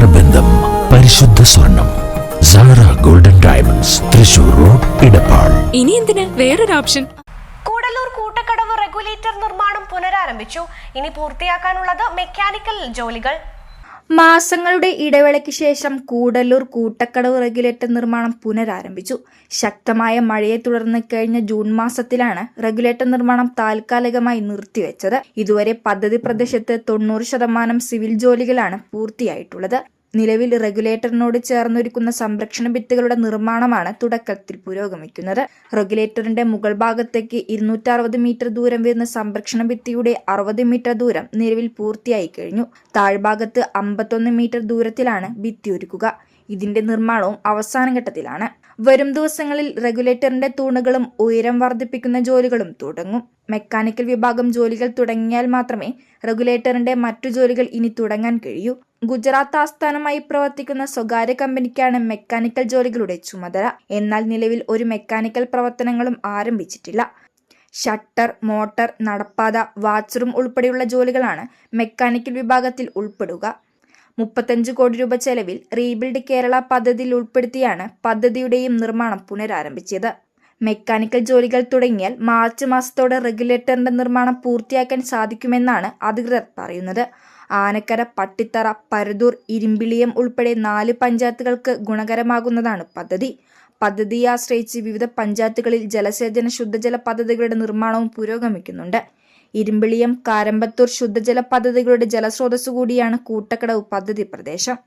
നേത്രബന്ധം പരിശുദ്ധ സ്വർണം Sara golden diamonds Thrissur road Edappal ഇനി എന്തിനാ? വേറൊരു ഓപ്ഷൻ കൂടല്ലൂർ കൂട്ടക്കടവ് റെഗുലേറ്റർ നിർമ്മാണം പുനരാരംഭിച്ചു. ഇനി പൂർത്തിയാക്കാനുള്ളത് മെക്കാനിക്കൽ ജോലികൾ. മാസങ്ങളുടെ ഇടവേളയ്ക്ക് ശേഷം കൂടല്ലൂർ കൂട്ടക്കടവ് റെഗുലേറ്റർ നിർമ്മാണം പുനരാരംഭിച്ചു. ശക്തമായ മഴയെ തുടർന്ന് കഴിഞ്ഞ ജൂൺ മാസത്തിലാണ് റെഗുലേറ്റർ നിർമ്മാണം താൽക്കാലികമായി നിർത്തിവെച്ചത്. ഇതുവരെ പദ്ധതി പ്രദേശത്ത് തൊണ്ണൂറ് ശതമാനം സിവിൽ ജോലികളാണ് പൂർത്തിയായിട്ടുള്ളത്. നിലവിൽ റെഗുലേറ്ററിനോട് ചേർന്നൊരുക്കുന്ന സംരക്ഷണ ഭിത്തികളുടെ നിർമ്മാണമാണ് തുടക്കത്തിൽ പുരോഗമിക്കുന്നത്. റെഗുലേറ്ററിന്റെ മുകൾ ഭാഗത്തേക്ക് ഇരുന്നൂറ്ററുപത് മീറ്റർ ദൂരം വരുന്ന സംരക്ഷണ ഭിത്തിയുടെ അറുപത് മീറ്റർ ദൂരം നിലവിൽ പൂർത്തിയായി കഴിഞ്ഞു. താഴ്ഭാഗത്ത് അമ്പത്തൊന്ന് മീറ്റർ ദൂരത്തിലാണ് ഭിത്തി ഒരുക്കുക. ഇതിന്റെ നിർമ്മാണവും അവസാന ഘട്ടത്തിലാണ് വരും ദിവസങ്ങളിൽ റെഗുലേറ്ററിന്റെ തൂണുകളും ഉയരം വർദ്ധിപ്പിക്കുന്ന ജോലികളും തുടങ്ങും. മെക്കാനിക്കൽ വിഭാഗം ജോലികൾ തുടങ്ങിയാൽ മാത്രമേ റെഗുലേറ്ററിന്റെ മറ്റു ജോലികൾ ഇനി തുടങ്ങാൻ കഴിയൂ. ഗുജറാത്ത് ആസ്ഥാനമായി പ്രവർത്തിക്കുന്ന സ്വകാര്യ കമ്പനിക്കാണ് മെക്കാനിക്കൽ ജോലികളുടെ ചുമതല. എന്നാൽ നിലവിൽ ഒരു മെക്കാനിക്കൽ പ്രവർത്തനങ്ങളും ആരംഭിച്ചിട്ടില്ല. ഷട്ടർ മോട്ടർ നടപ്പാത വാച്ച് ഉൾപ്പെടെയുള്ള ജോലികളാണ് മെക്കാനിക്കൽ വിഭാഗത്തിൽ ഉൾപ്പെടുക. മുപ്പത്തഞ്ച് കോടി രൂപ ചെലവിൽ റീബിൽഡ് കേരള പദ്ധതിയിൽ ഉൾപ്പെടുത്തിയാണ് പദ്ധതിയുടെയും നിർമ്മാണം പുനരാരംഭിച്ചത്. മെക്കാനിക്കൽ ജോലികൾ തുടങ്ങിയാൽ മാർച്ച് മാസത്തോടെ റെഗുലേറ്ററിന്റെ നിർമ്മാണം പൂർത്തിയാക്കാൻ സാധിക്കുമെന്നാണ് അധികൃതർ പറയുന്നത്. ആനക്കര പട്ടിത്തറ പരതൂർ ഇരുമ്പിളിയം ഉൾപ്പെടെ നാല് പഞ്ചായത്തുകൾക്ക് ഗുണകരമാകുന്നതാണ് പദ്ധതി. പദ്ധതിയെ ആശ്രയിച്ച് വിവിധ പഞ്ചായത്തുകളിൽ ജലസേചന ശുദ്ധജല പദ്ധതികളുടെ നിർമ്മാണവും പുരോഗമിക്കുന്നുണ്ട്. ഇരുമ്പിളിയം കാരമ്പത്തൂർ ശുദ്ധജല പദ്ധതികളുടെ ജലസ്രോതസ്സുകൂടിയാണ് കൂട്ടക്കടവ് പദ്ധതി പ്രദേശം.